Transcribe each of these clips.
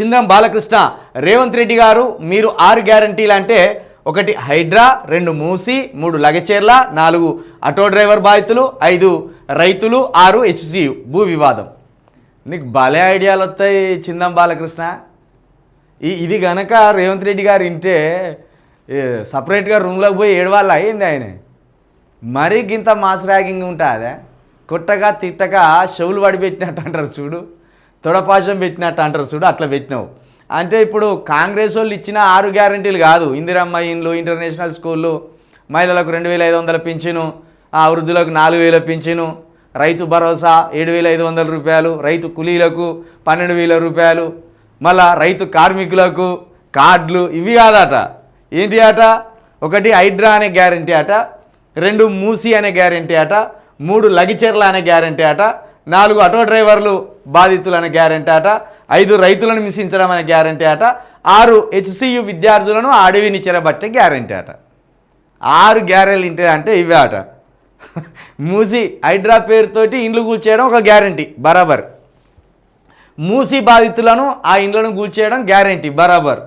చిందం బాలకృష్ణ రేవంత్ రెడ్డి గారు మీరు ఆరు గ్యారంటీలు అంటే ఒకటి హైడ్రా రెండు మూసి మూడు లగచేర్ల నాలుగు ఆటో డ్రైవర్ బాధితులు ఐదు రైతులు ఆరు హెచ్సి భూ వివాదం. నీకు భలే ఐడియాలు వస్తాయి చిందం బాలకృష్ణ. ఈ ఇది గనక రేవంత్ రెడ్డి గారు వింటే సపరేట్గా రూమ్లోకి పోయి ఏడవాళ్ళు అయ్యింది ఆయన? మరీ గింత మాస్ ర్యాగింగ్ ఉంటుందా కొట్టగా తిట్టగా చెవులు పడిపెట్టినట్టు అంటారు చూడు. తొడపాశం పెట్టినట్టు అంటారు చూడు అట్లా పెట్టినావు. అంటే ఇప్పుడు కాంగ్రెస్ వాళ్ళు ఇచ్చిన ఆరు గ్యారంటీలు కాదు. ఇందిరమ్మ ఇండ్లు ఇంటర్నేషనల్ స్కూళ్ళు మహిళలకు రెండు వేల ఐదు వందల పింఛను ఆ వృద్ధులకు నాలుగు వేల పింఛను రైతు భరోసా ఏడు వేల ఐదు వందల రూపాయలు రైతు కూలీలకు పన్నెండు వేల రూపాయలు మళ్ళా రైతు కార్మికులకు కార్డులు ఇవి కాదట. ఏంటి అట ఒకటి హైడ్రా అనే గ్యారంటీ అట రెండు మూసి అనే గ్యారంటీ అట మూడు లగిచెర్ల అనే గ్యారంటీ అట నాలుగు ఆటో డ్రైవర్లు బాధితులనే గ్యారంటీ అట ఐదు రైతులను మించించడం అనే గ్యారంటీ అట ఆరు హెచ్సియు విద్యార్థులను అడవిని చెరబట్టే గ్యారంటీ అట ఆరు గ్యారెంటీ అంటే ఇవే ఆట. మూసి హైడ్రా పేరుతోటి ఇండ్లు కూల్చేయడం ఒక గ్యారంటీ బరాబర్. మూసి బాధితులను ఆ ఇండ్లను కూల్చేయడం గ్యారంటీ బరాబర్.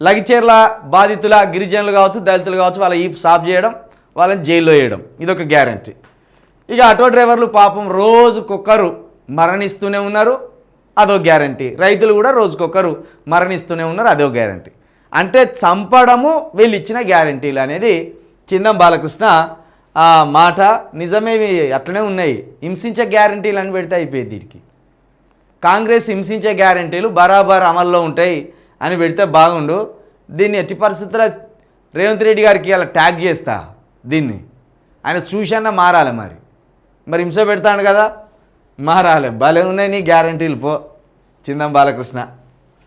లగిచేర్ల బాధితుల గిరిజనులు కావచ్చు దళితులు కావచ్చు వాళ్ళ ఈ సాఫ్ చేయడం వాళ్ళని జైల్లో వేయడం ఇదొక గ్యారంటీ. ఇక ఆటో డ్రైవర్లు పాపం రోజుకొకరు మరణిస్తూనే ఉన్నారు అదో గ్యారంటీ. రైతులు కూడా రోజుకొకరు మరణిస్తూనే ఉన్నారు అదో గ్యారంటీ. అంటే చంపడము వీళ్ళు ఇచ్చిన గ్యారంటీలు అనేది చిందం బాలకృష్ణ ఆ మాట నిజమే అట్లనే ఉన్నాయి. హింసించే గ్యారంటీలు అని పెడితే అయిపోయింది దీనికి. కాంగ్రెస్ హింసించే గ్యారంటీలు బరాబర్ అమల్లో ఉంటాయి అని పెడితే బాగుండు. దీన్ని ఎట్టి పరిస్థితుల్లో రేవంత్ రెడ్డి గారికి అలా ట్యాగ్ చేస్తా దీన్ని. ఆయన చూసన్నా మారాలి మరి. మరి హింస పెడతాడు కదా? మారాలే. భలే ఉన్నాయి నీ గ్యారంటీలు పో. చిందం బాలకృష్ణ.